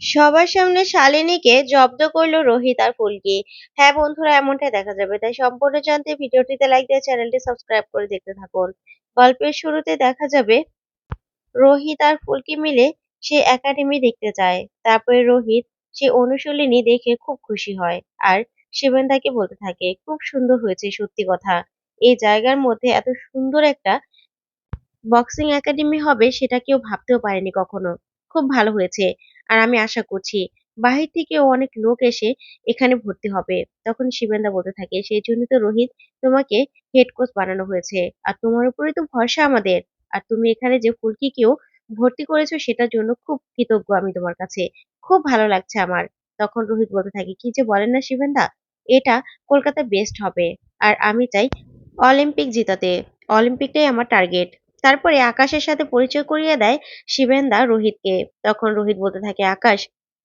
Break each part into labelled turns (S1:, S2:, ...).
S1: সবার সামনে শালিনীকে জব্দ করল রোহিত আর ফুলকি। হ্যাঁ বন্ধুরা, এমনটাই দেখা যাবে। তাই সম্পূর্ণ জানতে ভিডিওটিতে লাইক দিয়ে চ্যানেলটি সাবস্ক্রাইব করে দেখতে থাকুন। গল্পের শুরুতে দেখা যাবে, রোহিত আর ফুলকি মিলে সে একাডেমি দেখতে যায়। তারপরে রোহিত সে অনুশীলনী দেখে খুব খুশি হয় আর শিবেন্দাকে বলতে থাকে, খুব সুন্দর হয়েছে, সত্যি কথা। এই জায়গার মধ্যে এত সুন্দর একটা বক্সিং একাডেমি হবে, সেটা কেউ ভাবতেও পারেনি কখনো। খুব ভালো হয়েছে। আর আমি আশা করছি বাহির থেকেও অনেক লোক এসে এখানে ভর্তি হবে। তখন শিবেন্দা বলতে থাকে, সেই জন্য তো রোহিত তোমাকে হেড কোচ বানানো হয়েছে। আর তোমার উপরে তো ভরসা আমাদের। আর তুমি এখানে যে ফুলকিকেও ভর্তি করেছ সেটার জন্য খুব কৃতজ্ঞ আমি তোমার কাছে। খুব ভালো লাগছে আমার। তখন রোহিত বলতে থাকে, কি যে বলেন না শিবেন্দা, এটা কলকাতা বেস্ট হবে। আর আমি চাই অলিম্পিক জিতাতে। অলিম্পিকটাই আমার টার্গেট তারপরে আকাশের সাথে পরিচয় করিয়ে দেয় শিবেন্দা রোহিতকে। তখন রোহিত বলতে থাকে, আকাশ,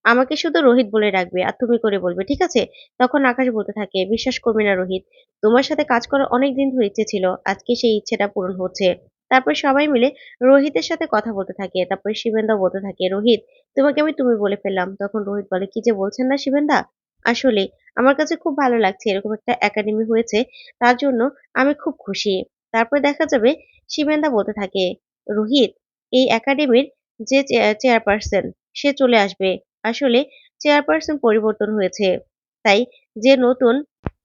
S1: আমাকে শুধু রোহিত বলে রাখবে আর তুমি করে বলবে, ঠিক আছে? তখন আকাশ বলতে থাকে, বিশ্বাস করবে না রোহিত, তোমার সাথে কাজ করার অনেক দিন ধরে ইচ্ছে ছিল, আজকে সেই ইচ্ছেটা পূরণ হচ্ছে। তারপর সবাই মিলে রোহিতের সাথে কথা বলতে থাকে, তারপরে শিবেন্দা বলতে থাকে, রোহিত, তোমাকে আমি তুমি বলে ফেললাম। তখন রোহিত বলে, কি যে বলছেন না শিবেন্দা? আসলে আমার কাছে খুব ভালো লাগছে, এরকম একটা একাডেমি হয়েছে, তার জন্য আমি খুব খুশি। তারপর দেখা যাবে শিবেন্দা বলতে থাকে, রোহিত, এই একাডেমির যে চেয়ারপারসন, সে চলে আসবে। আসলে চেয়ারপারসন পরিবর্তন হয়েছে। তাই যে নতুন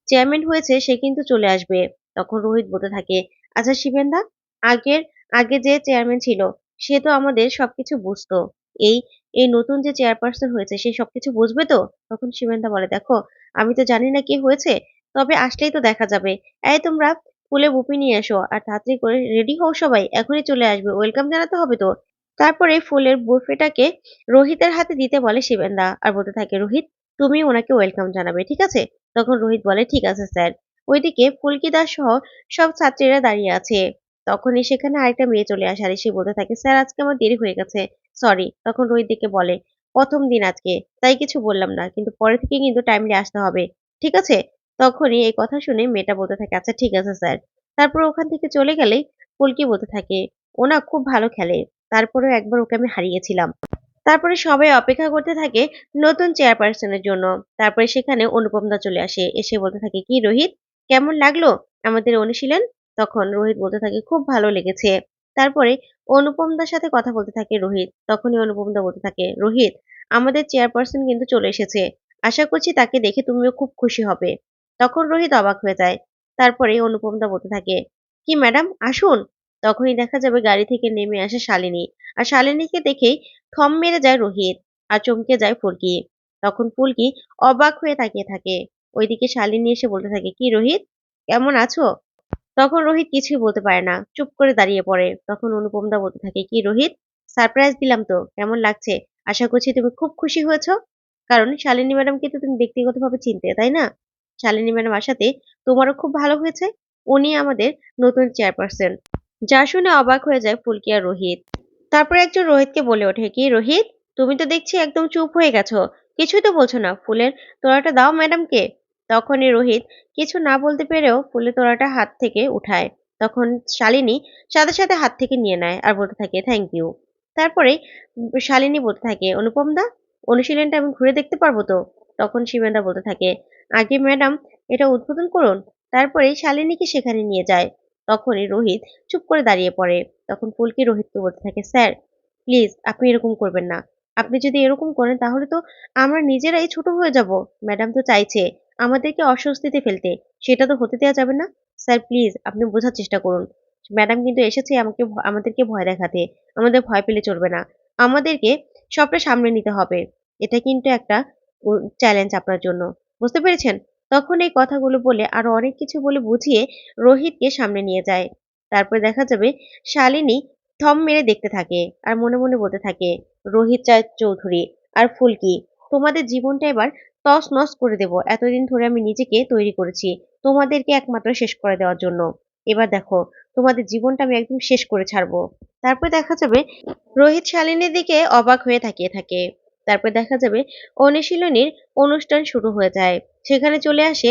S1: চেয়ারম্যান হয়েছে, সে কিন্তু চলে আসবে। তখন রোহিত বলতে থাকে আচ্ছা শিবেন্দা, আগের, আগে যে চেয়ারম্যান ছিল, সে তো আমাদের সবকিছু বুঝতো। এই এই নতুন যে চেয়ারপারসন হয়েছে, সে সবকিছু বুঝবে তো? তখন শিবেন্দা বলে, দেখো, আমি তো জানি না কি হয়েছে, তবে আসলেই তো দেখা যাবে। এই তোমরা ফুলে বুপি নিয়ে এসো আর তাড়াতাড়ি করে রেডি হও সবাই, এখনই চলে আসবে ওয়েলকাম জানাতে হবে তো। তারপরে ফুলের বুফেটাকে রোহিতের হাতে দিতে বলে শিবেন্দা আর বলতে থাকে, রোহিত, তুমি ওনাকে ওয়েলকাম জানাবে, ঠিক আছে? তখন রোহিত বলে, ঠিক আছে স্যার। ওইদিকে ফুলকি দাস সহ সব ছাত্রীরা দাঁড়িয়ে আছে। তখনই সেখানে আরেকটা মেয়ে চলে আসে আর সে বলতে থাকে, স্যার, আজকে আমার দেরি হয়ে গেছে সরি তখন রোহিত দিকে বলে, প্রথম দিন আজকে, তাই কিছু বললাম না, কিন্তু পরে থেকে কিন্তু টাইমলি আসতে হবে, ঠিক আছে? তখনই এই কথা শুনে মেয়েটা বলতে থাকে আচ্ছা ঠিক আছে স্যার। তারপর ওখান থেকে চলে গেলেই ফুলকি বলতে থাকে ওনা খুব ভালো খেলে। তারপরেও একবার ওকে আমি হারিয়েছিলাম। তারপরে সবাই অপেক্ষা করতে থাকে নতুন চেয়ারপারসনের জন্য। তারপরে সেখানে অনুপম দা চলে আসে, এসে বলতে থাকে, কি রোহিত, কেমন লাগল? আমাদের অনুশীলন তখন রোহিত বলতে থাকে, খুব ভালো লেগেছে। তারপরে অনুপম দার সাথে কথা বলতে থাকে রোহিত, তখনই অনুপম দা বলতে থাকে, রোহিত, আমাদের চেয়ারপারসন কিন্তু চলে এসেছে। আশা করছি তাকে দেখে তুমিও খুব খুশি হবে। তখন রোহিত অবাক হয়ে যায়। তারপরে অনুপম দা বলতে থাকে, কি ম্যাডাম, আসুন। তখনই দেখা যাবে গাড়ি থেকে নেমে আসে শালিনী। আর শালিনীকে দেখেই থম মেরে যায় রোহিত আর চমকে যায় ফুলকি। তখন ফুলকি অবাক হয়ে তাকিয়ে থাকে। ওইদিকে শালিনী এসে বলতে থাকে, কি রোহিত, কেমন আছো? তখন রোহিত কিছুই বলতে পারে না, চুপ করে দাঁড়িয়ে পড়ে। তখন অনুপম দা বলতে থাকে, কি রোহিত, সারপ্রাইজ দিলাম তো, কেমন লাগছে? আশা করছি তুমি খুব খুশি হয়েছো। কারণ শালিনী ম্যাডামকে তো তুমি ব্যক্তিগতভাবে চিনতে, তাই না? শালিনী ম্যাডাম আসাতে তোমারও খুব ভালো হয়েছে। উনি আমাদের নতুন চেয়ারপারসন যা শুনে অবাক হয়ে যায় ফুলকি আর রোহিত। তারপরে একজন রোহিতকে বলে ওঠে, কি রোহিত? তুমি তো দেখছি একদম চুপ হয়ে গেছো। কিছুই তো বলছো না। ফুলের তোড়াটা দাও ম্যাডামকে। তখনই রোহিত কিছু না বলতে পেরেও ফুলের তোড়াটা হাত থেকে উঠায়। তখন শালিনী সাথে সাথে হাত থেকে নিয়ে নেয় আর বলতে থাকে থ্যাংক ইউ তারপরে শালিনী বলতে থাকে, অনুপম দা, অনুশীলনটা আমি ঘুরে দেখতে পারব তো? তখন শিবেন্দা বলতে থাকে আগে ম্যাডাম এটা উদ্বোধন করুন তারপরে শালিনীকে সেখানে নিয়ে যায়। তখনই রোহিত চুপ করে দাঁড়িয়ে পড়ে। তখন ফুলকি রোহিতকে বলতে থাকে, স্যার, প্লিজ আপনি এরকম করবেন না। আপনি যদি এরকম করেন তাহলে তো আমরা নিজেরাই ছোট হয়ে যাব। ম্যাডাম তো চাইছে আমাদেরকে অস্বস্তিতে ফেলতে। সেটা তো হতে দেওয়া যাবে না। স্যার, প্লিজ আপনি বোঝার চেষ্টা করুন। ম্যাডাম কিন্তু এসেছে আমাকে আমাদেরকে ভয় দেখাতে। আমাদের ভয় পেলে চলবে না। আমাদেরকে সবটা সামনে নিতে হবে। এটা কিন্তু একটা চ্যালেঞ্জ আপনার জন্য। বুঝতে পেরেছেন? তখন এই কথাগুলো বলে আরও অনেক কিছু বলে বুঝিয়ে রোহিতকে সামনে নিয়ে যায়। তারপর দেখা যাবে শালিনী থম মেরে দেখতে থাকে আর মনে মনে বলতে থাকে, রোহিত চায় চৌধুরী, আর ফুলকি তোমাদের জীবনটা এবার তস নস করে দেব। এতদিন ধরে আমি নিজেকে তৈরি করেছি। তোমাদেরকে একমাত্র শেষ করে দেওয়ার জন্য। এবার দেখো, তোমাদের জীবনটা আমি একদম শেষ করে ছাড়বো। তারপর দেখা যাবে রোহিত শালিনীর দিকে অবাক হয়ে তাকিয়ে থাকে। তারপর দেখা যাবে অনুশীলনীর অনুষ্ঠান শুরু হয়ে যায়। সেখানে চলে আসে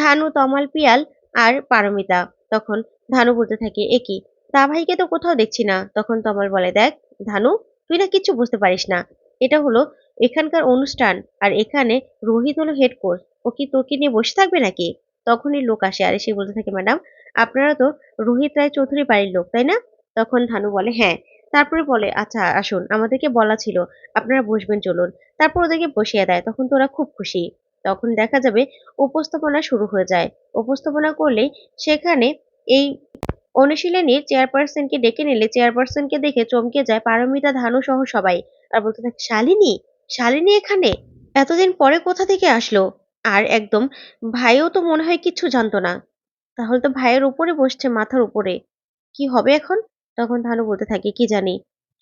S1: ধানু, তমাল, পিয়াল আর পারমিতা। তখন ধানু বলতে থাকে একই তা ভাইকে তো কোথাও দেখছি না। তখন তমাল বলে, দেখ, ধানু, তুই না কিচ্ছু বুঝতে পারিস না। এটা হলো এখানকার অনুষ্ঠান আর এখানে রোহিত হলো হেড কোচ ও কি তোকে নিয়ে বসে থাকবে নাকি? তখনই লোক আসে। আর এসে বলতে থাকে, ম্যাডাম, আপনারা তো রোহিত রায় চৌধুরী বাড়ির লোক, তাই না? তখন ধানু বলে হ্যাঁ তারপরে বলে আচ্ছা আসুন, আমাদেরকে বলা ছিল, আপনারা বসবেন, চলুন। তারপর ওদেরকে বসিয়ে দেয়, তখন তো ওরা খুব খুশি। তখন দেখা যাবে উপস্থাপনা শুরু হয়ে যায়। উপস্থাপনা করলেই সেখানে এই অনুশীলনীর চেয়ারপারসনকে ডেকে নিলে চেয়ারপারসনকে দেখে চমকে যায় পারমিতা, ধানু সহ সবাই। আর বলতে থাকে, শালিনী শালিনী এখানে? এতদিন পরে কোথা থেকে আসলো? আর একদম, ভাইও তো মনে হয় কিচ্ছু জানতো না। তাহলে তো ভাইয়ের উপরে বসছে, মাথার উপরে। কি হবে এখন? তখন ধানু বলতে থাকে, কি জানি?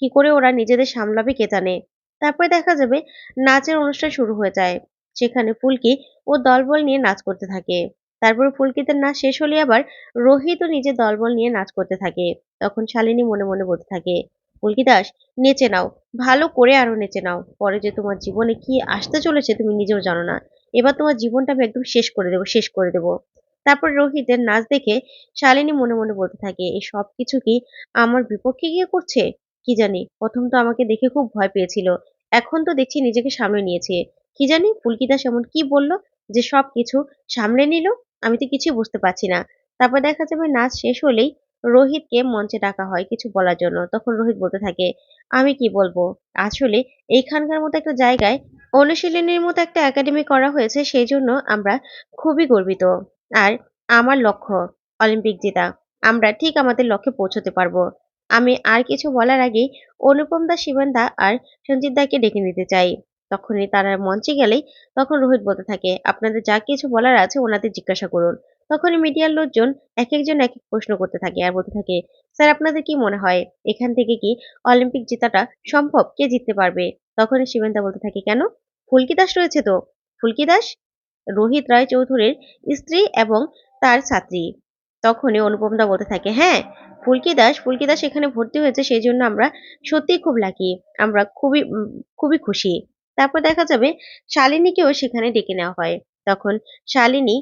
S1: কি করে ওরা নিজেদের সামলাবে কে জানে? তারপরে দেখা যাবে নাচের অনুষ্ঠান শুরু হয়ে যায়, সেখানে ফুলকি ও দলবল নিয়ে নাচ করতে থাকে। তারপর ফুলকিদের নাচ শেষ হলে আবার রোহিত নিজের দলবল নিয়ে নাচ করতে থাকে, তখন শালিনী মনে মনে বলতে থাকে, ফুলকি দাস, নেচে নাও, ভালো করে আরও নেচে নাও, পরে যে তোমার জীবনে কি আসতে চলেছে তুমি নিজেও জানো না, এবার তোমার জীবনটা আমি একদম শেষ করে দেবো, শেষ করে দেবো। তারপর রোহিতের নাচ দেখে শালিনী মনে মনে বলতে থাকে, এই সব কিছু কি আমার বিপক্ষে গিয়ে করছে? কি জানি, প্রথম তো আমাকে দেখে খুব ভয় পেয়েছিল, এখন তো দেখছি নিজেকে সামলে নিয়েছে। কি জানি ফুলকি দাস এমন কি বলল যে সব কিছু সামলে নিল? আমি তো কিছুই বুঝতে পারছি না। তারপর দেখা যাবে নাচ শেষ হলেই রোহিতকে মঞ্চে ডাকা হয় কিছু বলার জন্য। তখন রোহিত বলতে থাকে, আমি কি বলব? আসলে এইখানকার মতো একটা জায়গায় অনুশীলনীর মতো একটা একাডেমি করা হয়েছে, সেই জন্য আমরা খুবই গর্বিত। আর আমার লক্ষ্য, অলিম্পিক জেতা। আমরা ঠিক আমাদের লক্ষ্যে পৌঁছতে পারব। আমি আর কিছু বলার আগেই অনুপম দা, শিবন দা আর সঞ্জিত দাকে ডেকে নিতে চাই। তখনই তারা মঞ্চে গেলেই তখন রোহিত বলতে থাকে, আপনাদের যা কিছু বলার আছে ওনাদের জিজ্ঞাসা করুন। তখনই মিডিয়ার লোকজন এক একজন এক এক প্রশ্ন করতে থাকে আর বলতে থাকে, স্যার, আপনাদের কি মনে হয়, এখান থেকে কি অলিম্পিক জেতাটা সম্ভব? কে জিততে পারবে? তখনই শিবেন দা বলতে থাকে, কেন? ফুলকি দাস রয়েছে তো? ফুলকি দাস? রোহিত রায় চৌধুরীর স্ত্রী এবং তার ছাত্রী। তখনই অনুপম দা বলতে থাকে হ্যাঁ ফুলকি দাস ফুলকি দাস এখানে ভর্তি হয়েছে সেই জন্য আমরা সত্যি খুব লাকি আমরা খুবই খুবই খুশি। তারপর দেখা যাবে শালিনীকেও সেখানে ডেকে নেওয়া হয়। তখন শালিনী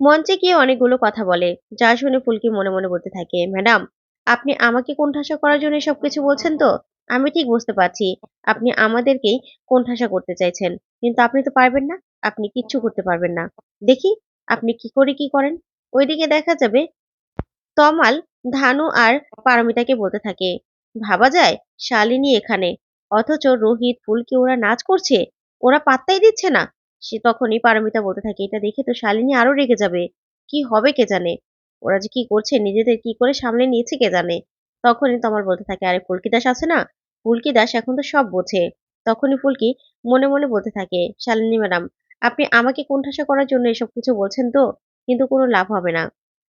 S1: মঞ্চে গিয়ে অনেকগুলো কথা বলে, যা শুনে ফুলকি মনে মনে বলতে থাকে, ম্যাডাম, আপনি আমাকে কোণঠাসা করার জন্য সব কিছু বলছেন তো? আমি ঠিক বুঝতে পারছি, আপনি আমাদেরকেই কোণঠাসা করতে চাইছেন, কিন্তু আপনি তো পারবেন না। আপনি কিচ্ছু করতে পারবেন না। দেখি আপনি কি করে কি করেন? ওইদিকে দেখা যাবে তমাল, ধানু আর পারমিতাকে বলতে থাকে, ভাবা যায় শালিনী এখানে, অথচ রোহিত ফুলকি ওরা নাচ করছে? ওরা পাত্তাই দিচ্ছে না। সে তখনই পারমিতা বলতে থাকে, এটা দেখে তো শালিনী আরও রেগে যাবে। কি হবে কে জানে? ওরা যে কি করছে, নিজেদের কি করে সামলে নিয়েছে কে জানে? তখনই তমাল বলতে থাকে, আরে ফুলকি দাস আছে না? ফুলকি দাস এখন তো সব বোঝে। তখনই ফুলকি মনে মনে বলতে থাকে, শালিনী ম্যাডাম আপনি আমাকে কোণঠাসা করার জন্য এসব কিছু বলছেন তো, কিন্তু কোনো লাভ হবে না।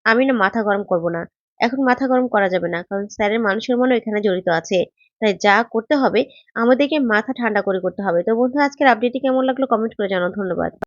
S1: আমি না মাথা গরম করব না। এখন মাথা গরম করা যাবে না, কারণ স্যারের মানুষের মনে এখানে জড়িত আছে। তাই যা করতে হবে, আমাদেরকে মাথা ঠান্ডা করে করতে হবে। তো বন্ধু আজকের আপডেটটি কেমন লাগল? কমেন্ট করে জানাও। ধন্যবাদ।